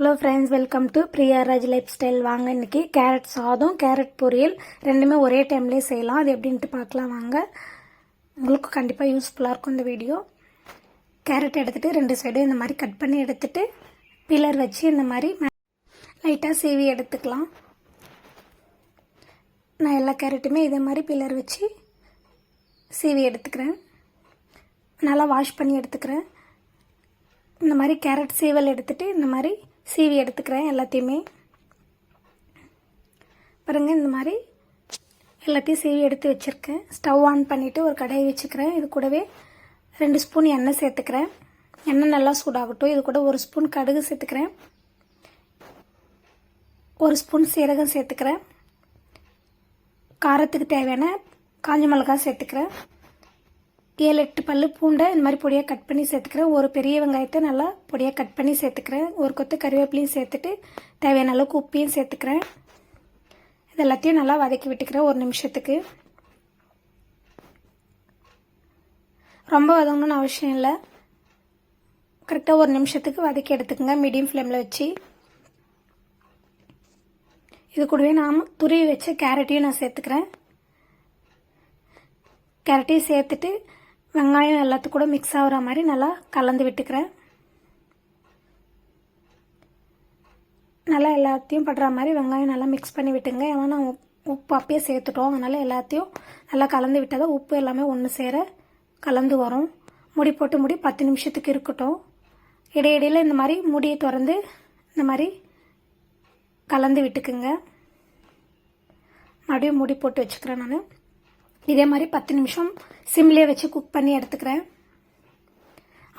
Hello friends welcome to Priyaraj life style வாங்க இன்னைக்கு carrot சாதம் கேரட் பொரியல். ரெண்டுமே ஒரே டைம்லேயே செய்யலாம். அது எப்படின்ட்டு பார்க்கலாம் வாங்க. உங்களுக்கு கண்டிப்பாக யூஸ்ஃபுல்லாக இருக்கும் இந்த வீடியோ கேரட் எடுத்துகிட்டு ரெண்டு சைடும் இந்த மாதிரி கட் பண்ணி எடுத்துகிட்டு பில்லர் வச்சு இந்த மாதிரி லைட்டாக சீவி எடுத்துக்கலாம். நான் எல்லா கேரட்டுமே இதே மாதிரி பில்லர் வச்சு சீவி எடுத்துக்கிறேன். நல்லா வாஷ் பண்ணி எடுத்துக்கிறேன். இந்த மாதிரி கேரட் சீவல் எடுத்துகிட்டு இந்த மாதிரி சீவி எடுத்துக்கிறேன் எல்லாத்தையுமே. பாருங்கள் இந்த மாதிரி எல்லாத்தையும் சீவி எடுத்து வச்சுருக்கேன். ஸ்டவ் ஆன் பண்ணிவிட்டு ஒரு கடாயை வச்சுக்கிறேன். இது கூடவே ரெண்டு ஸ்பூன் எண்ணெய் சேர்த்துக்கிறேன். எண்ணெய் நல்லா சூடாகட்டும். இது கூட ஒரு ஸ்பூன் கடுகு சேர்த்துக்கிறேன். ஒரு ஸ்பூன் சீரகம் சேர்த்துக்கிறேன். காரத்துக்கு தேவையான காஞ்ச மிளகாய் சேர்த்துக்கிறேன். ஏழு எட்டு பல்லு பூண்டை இந்த மாதிரி பொடியாக கட் பண்ணி சேர்த்துக்கிறேன். ஒரு பெரிய வெங்காயத்தை நல்லா பொடியாக கட் பண்ணி சேர்த்துக்கிறேன். ஒரு கொத்து கருவேப்பிலையும் சேர்த்துட்டு தேவையான அளவுக்கு உப்பையும் சேர்த்துக்கிறேன். இது எல்லாத்தையும் நல்லா வதக்கி விட்டுக்கிறேன் ஒரு நிமிஷத்துக்கு. ரொம்ப வதங்கணும்னு அவசியம் இல்லை. கரெக்டாக ஒரு நிமிஷத்துக்கு வதக்கி எடுத்துக்கோங்க மீடியம் ஃப்ளேமில் வச்சு. இது கூடவே நாம் துருவி வச்ச கேரட்டையும் நான் சேர்த்துக்கிறேன். கேரட்டையும் சேர்த்துட்டு வெங்காயம் எல்லாத்துக்கும் கூட மிக்ஸ் ஆகிற மாதிரி நல்லா கலந்து விட்டுக்கிறேன். நல்லா எல்லாத்தையும் படுற மாதிரி வெங்காயம் நல்லா மிக்ஸ் பண்ணி விட்டுங்க. ஏன்னா நான் உப்பு அப்பயே சேர்த்துட்டோம். அதனால் எல்லாத்தையும் நல்லா கலந்து விட்டால் தான் உப்பு எல்லாமே ஒன்று சேர கலந்து வரும். முடி போட்டு முடி பத்து நிமிஷத்துக்கு இருக்கட்டும். இடையிடையில் இந்த மாதிரி முடியை திறந்து இந்த மாதிரி கலந்து விட்டுக்குங்க. மறுபடியும் முடி போட்டு வச்சுக்கிறேன் நான். இதே மாதிரி பத்து நிமிஷம் சிம்லேயே வச்சு குக் பண்ணி எடுத்துக்கிறேன்.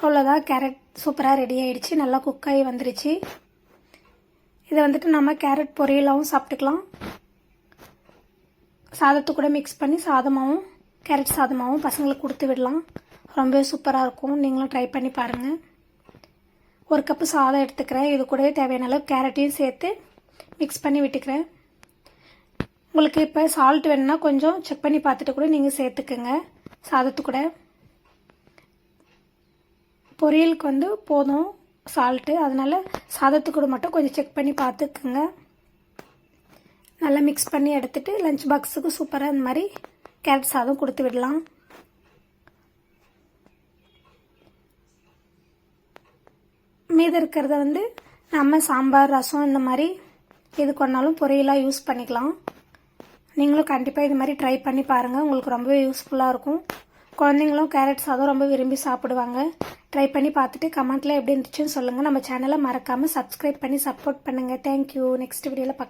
அவ்வளோதான் கேரட் சூப்பராக ரெடி ஆகிடுச்சு நல்லா குக் ஆகி வந்துருச்சு. இதை வந்துட்டு நம்ம கேரட் பொரியலாகவும் சாப்பிட்டுக்கலாம். சாதத்து கூட மிக்ஸ் பண்ணி சாதமாகவும் கேரட் சாதமாகவும் பசங்களுக்கு கொடுத்து விடலாம். ரொம்பவே சூப்பராக இருக்கும். நீங்களும் ட்ரை பண்ணி பாருங்கள் ஒரு கப்பு சாதம் எடுத்துக்கிறேன். இது கூடவே தேவையான அளவு கேரட்டையும் சேர்த்து மிக்ஸ் பண்ணி விட்டுக்கிறேன். உங்களுக்கு இப்போ சால்ட் வேணும்னா கொஞ்சம் செக் பண்ணி பார்த்துட்டு கூட நீங்கள் சேர்த்துக்குங்க. சாதத்து கூட பொரியலுக்கு வந்து போதும் சால்ட்டு அதனால் சாதத்து கூட மட்டும் கொஞ்சம் செக் பண்ணி பார்த்துக்குங்க. நல்லா மிக்ஸ் பண்ணி எடுத்துகிட்டு லஞ்ச் பாக்ஸுக்கு சூப்பராக இந்த மாதிரி கேரட் சாதம் கொடுத்து விடலாம். மீது இருக்கிறத வந்து நம்ம சாம்பார் ரசம் இந்த மாதிரி எது கொண்டாலும் பொரியலாக யூஸ் பண்ணிக்கலாம். நீங்களும் கண்டிப்பாக இது மாதிரி ட்ரை பண்ணி பாருங்கள் உங்களுக்கு ரொம்பவே யூஸ்ஃபுல்லாக இருக்கும். குழந்தைங்களும் கேரட் சாதம் ரொம்ப விரும்பி சாப்பிடுவாங்க. ட்ரை பண்ணி பார்த்துட்டு கமெண்ட்டில் எப்படி இருந்துச்சுன்னு சொல்லுங்கள் நம்ம சேனலை மறக்காமல் சப்ஸ்கிரைப் பண்ணி சப்போர்ட் பண்ணுங்கள் தேங்க்யூ நெக்ஸ்ட் வீடியோவில் பார்க்கலாம்.